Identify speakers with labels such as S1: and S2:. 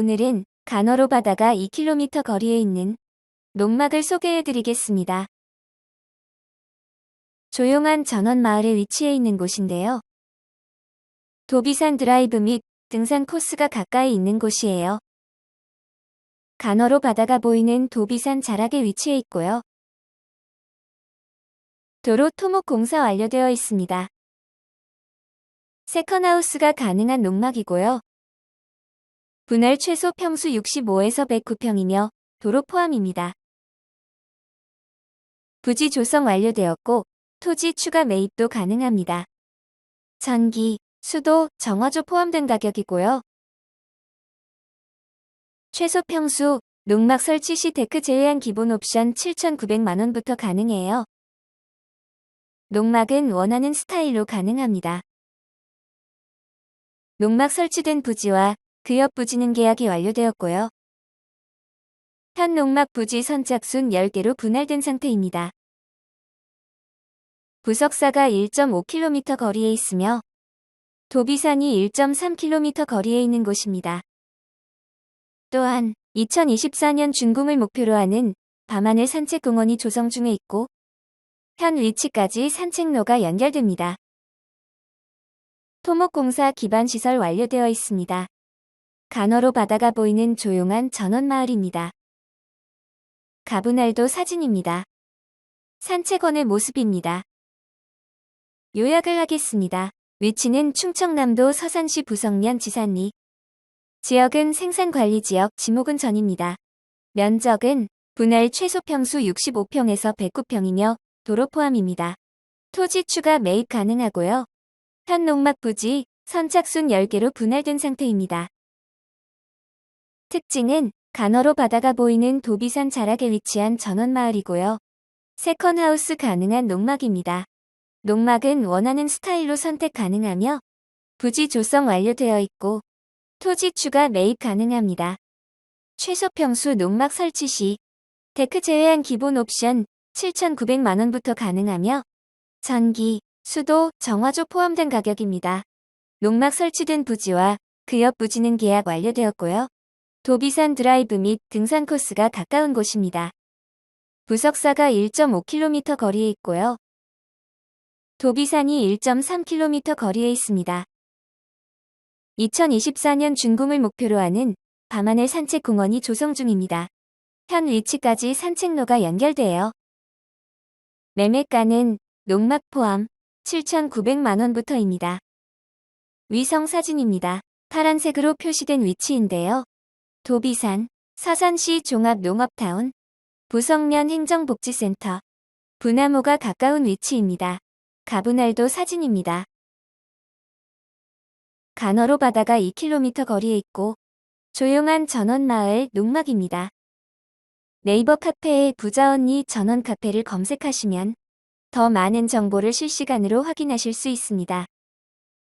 S1: 오늘은 간어로 바다가 2km 거리에 있는 농막을 소개해 드리겠습니다. 조용한 전원 마을에 위치해 있는 곳인데요. 도비산 드라이브 및 등산 코스가 가까이 있는 곳이에요. 간어로 바다가 보이는 도비산 자락에 위치해 있고요. 도로 토목 공사 완료되어 있습니다. 세컨하우스가 가능한 농막이고요. 분할 최소 평수 65에서 109평이며 도로 포함입니다. 부지 조성 완료되었고 토지 추가 매입도 가능합니다. 전기, 수도, 정화조 포함된 가격이고요. 최소 평수, 농막 설치 시 데크 제외한 기본 옵션 7,900만원부터 가능해요. 농막은 원하는 스타일로 가능합니다. 농막 설치된 부지와 그옆 부지는 계약이 완료되었고요. 현 농막 부지 선착순 10개로 분할된 상태입니다. 부석사가 1.5km 거리에 있으며 도비산이 1.3km 거리에 있는 곳입니다. 또한 2024년 준공을 목표로 하는 밤하늘 산책공원이 조성 중에 있고 현 위치까지 산책로가 연결됩니다. 토목공사 기반 시설 완료되어 있습니다. 간어로 바다가 보이는 조용한 전원마을입니다. 가분할도 사진입니다. 산책원의 모습입니다. 요약을 하겠습니다. 위치는 충청남도 서산시 부성면 지산리. 지역은 생산관리지역 지목은 전입니다. 면적은 분할 최소 평수 65평에서 109평이며 도로 포함입니다. 토지 추가 매입 가능하고요. 현 농막 부지 선착순 10개로 분할된 상태입니다. 특징은 간어로 바다가 보이는 도비산 자락에 위치한 전원마을이고요. 세컨하우스 가능한 농막입니다. 농막은 원하는 스타일로 선택 가능하며 부지 조성 완료되어 있고 토지 추가 매입 가능합니다. 최소 평수 농막 설치 시 데크 제외한 기본 옵션 7,900만원부터 가능하며 전기, 수도, 정화조 포함된 가격입니다. 농막 설치된 부지와 그 옆 부지는 계약 완료되었고요. 도비산 드라이브 및 등산 코스가 가까운 곳입니다. 부석사가 1.5km 거리에 있고요. 도비산이 1.3km 거리에 있습니다. 2024년 준공을 목표로 하는 밤하늘 산책공원이 조성 중입니다. 현 위치까지 산책로가 연결돼요. 매매가는 농막 포함 7,900만원부터입니다. 위성 사진입니다. 파란색으로 표시된 위치인데요. 도비산, 서산시 종합농업타운, 부성면 행정복지센터, 분화모가 가까운 위치입니다. 가분할도 사진입니다. 간어로 바다가 2km 거리에 있고 조용한 전원마을 농막입니다. 네이버 카페에 부자 언니 전원 카페를 검색하시면 더 많은 정보를 실시간으로 확인하실 수 있습니다.